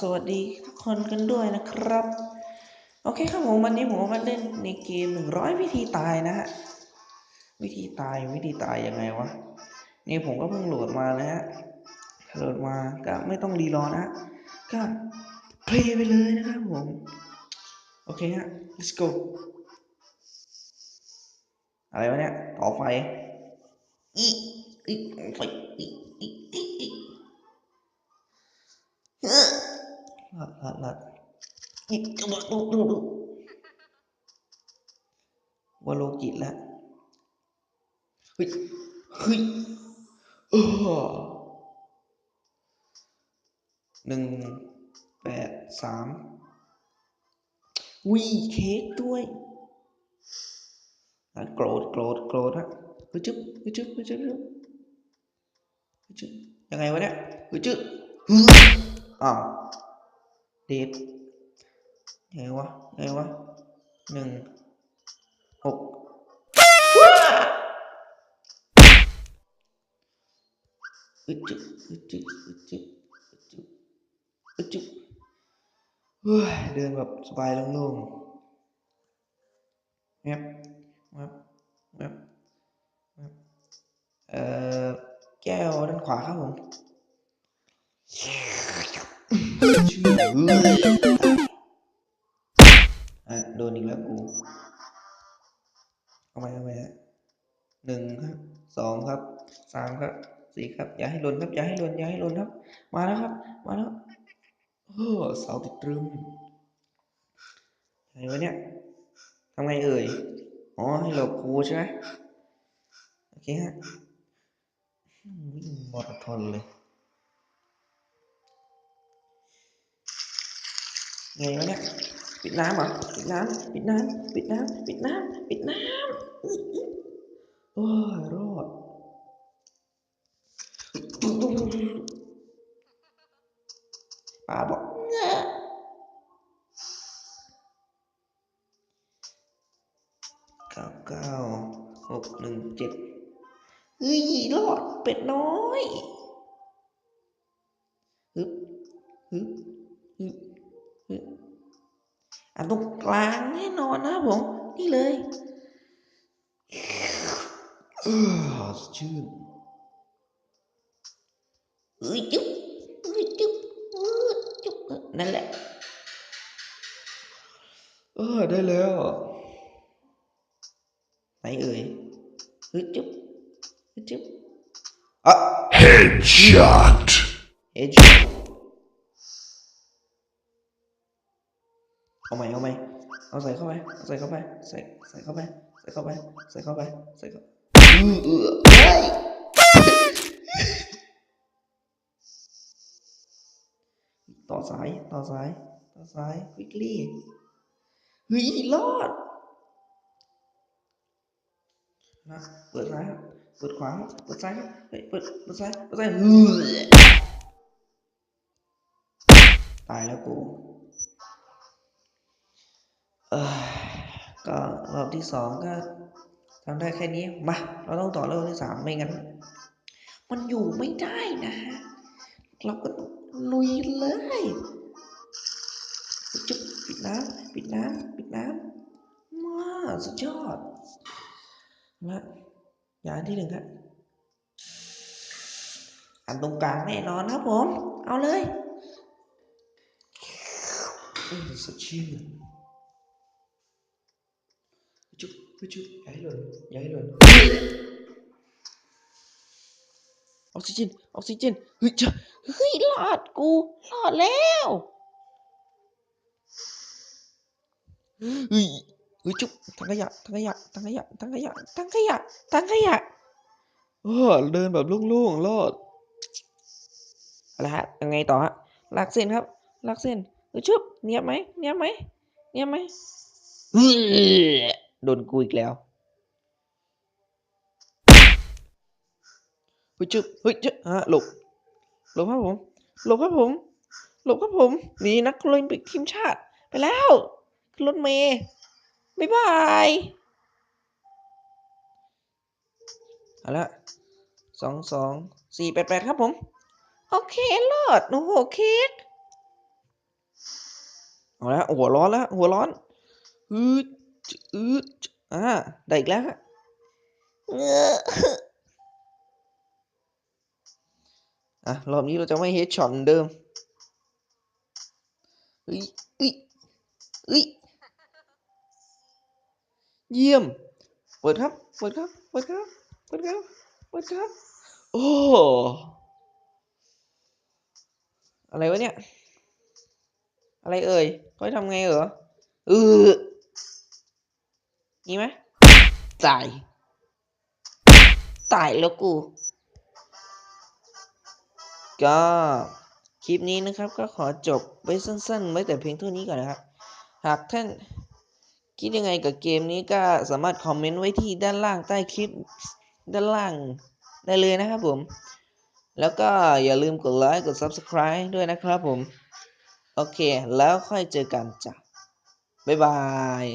สวัสดีทุกคนกันด้วยนะครับ โอเคครับผมวันนี้ผมมาเล่นในเกมหนึ่งร้อยวิธีตายนะฮะ วิธีตายวิธีตายยังไงวะ นี่ผมก็เพิ่งโหลดมานะฮะ โหลดมาก็ไม่ต้องรีรอนะฮะก็เพลย์ไปเลยนะครับผม โอเคฮะ let's go อะไรวะเนี่ยต่อไฟอีอีไฟอีอีอีอีเออ ลัดลัดลัดอีดูดูดูดูว่าโลกิแล้วเฮ้ยเฮ้ยเออหนึ่งแปดสามวีเค้กด้วยอะโกรธโกรธโกรธฮะเฮ้ยจึ๊บเฮ้ยจึ๊บเฮ้ยจึ๊บเฮ้ยจึ๊บยังไงวะเนี่ยเฮ้ยจึ๊บอ้าว เดทยังไงวะยังไงวะหนึ่งหกเฮ้ยจึ๊บเฮ้ยจึ๊บเฮ้ยจึ๊บเฮ้ยจึ๊บเฮ้ยจึ๊บเฮ้ยเดินแบบสบายโล่งๆเงียบแวบแวบแวบเอ่อแก้วด้านขวาครับผม ชื่ออะโดนอีกแล้วกู เอาไปเอาไปฮะหนึ่งครับสองครับสามครับสี่ครับ อย่าให้หล่นครับ อย่าให้หล่นอย่าให้หล่นครับ มาแล้วครับ มาแล้วโอ้เสาติดตรึมอะไรวะเนี่ยทำไงเอ่ย อ๋อ ให้หลบครูใช่ไหมโอเคฮะมวิ่งมาราธอนเลย ไงวะเนี่ยปิดน้ำเหรอปิดน้ำปิดน้ำปิดน้ำปิดน้ำปิดน้ำอืออือโอ้รอดป้าบอกเก้าเก้าหกหนึ่งเจ็ดเฮ้ยรอดเป็ดน้อยฮึฮึบฮึบฮึบ อันตรงกลางแน่นอนนะครับผม นี่เลยเออสดชื่นเอ้ยจุ๊บเอ้ยจุ๊บเอ้ยจุ๊บเออนั่นแหละ เออ ได้แล้วไหนเอ่ยเฮ้ยจุ๊บเฮ้ยจุ๊บอะ Headshot. เอจ เอาใหม่เอาใหม่เอาใส่เข้าไปเอาใส่เข้าไป ใส่ใส่เข้าไป ใส่เข้าไป ใส่เข้าไป ใส่เข้าอือเออต่อสาย ต่อสาย ต่อสาย quickly เฮ้ยรอดนะเปิดซ้ายครับเปิดขวาครับเปิดซ้ายครับเฮ้ยเปิดเปิดซ้ายเปิดซ้ายตายแล้วกู ก็รอบที่สองก็ทำได้แค่นี้มาเราต้องต่อรอบที่สามไม่งั้น มันอยู่ไม่ได้นะฮะเราก็ต้องลุยเลยจุ๊บปิดน้ำปิดน้ำปิดน้ำมาสุดยอดมาอย่างที่หนึ่งครับอันตรงกลางแน่นอนครับผม เอาเลยอืมสดชื่น จุ๊บจุ๊บอย่าให้หล่นอย่าให้หล่นออกซิเจนออกซิเจนเฮ้ยจะเฮ้ยรอดกูรอดแล้วเฮ้ยเฮ้ยจุ๊บถังขยะถังขยะถังขยะถังขยะถังขยะถังขยะเออเดินแบบโล่งๆรอดเอาละฮะยังไงต่อฮะลากเส้นครับลากเส้นเฮ้ยชุบเนียบไหมเนียบไหมเนียบไหม โดนกูอีกแล้วเฮ้ยชุบเฮ้ยชุบฮะหลบหลบครับผมหลบครับผมหลบครับผมหนีนักโอลิมปิกทีมชาติไปแล้วขึ้นรถเมย์บ๊ายบายเอาละสองสองสี่แปดแปดครับผม โอเคเลิศโอ้โหเค้กเอาละหัวร้อนแล้วหัวร้อนอืด อืดอ่าได้อีกแล้วฮะเงอะอะรอบนี้เราจะไม่เฮดช็อตเหมือนเดิมเอ้ยเอ้ยเอ้ยเยี่ยม เปิดครับ เปิดครับ เปิดครับ เปิดครับ เปิดครับ โอ้ อะไรวะเนี่ย อะไรเอ่ยเขาทำไงเหรอเออ มีไหมตาย ตายแล้วกู ก็คลิปนี้นะครับก็ขอจบไว้สั้นๆ ไว้แต่เพียงเท่านี้ก่อนนะครับ หากท่านคิดยังไงกับเกมนี้ก็สามารถคอมเมนต์ไว้ที่ด้านล่างใต้คลิปด้านล่างได้เลยนะครับผม แล้วก็อย่าลืมกดไลค์กด Subscribe ด้วยนะครับผม โอเค แล้วค่อยเจอกันจ้ะ บ๊ายบาย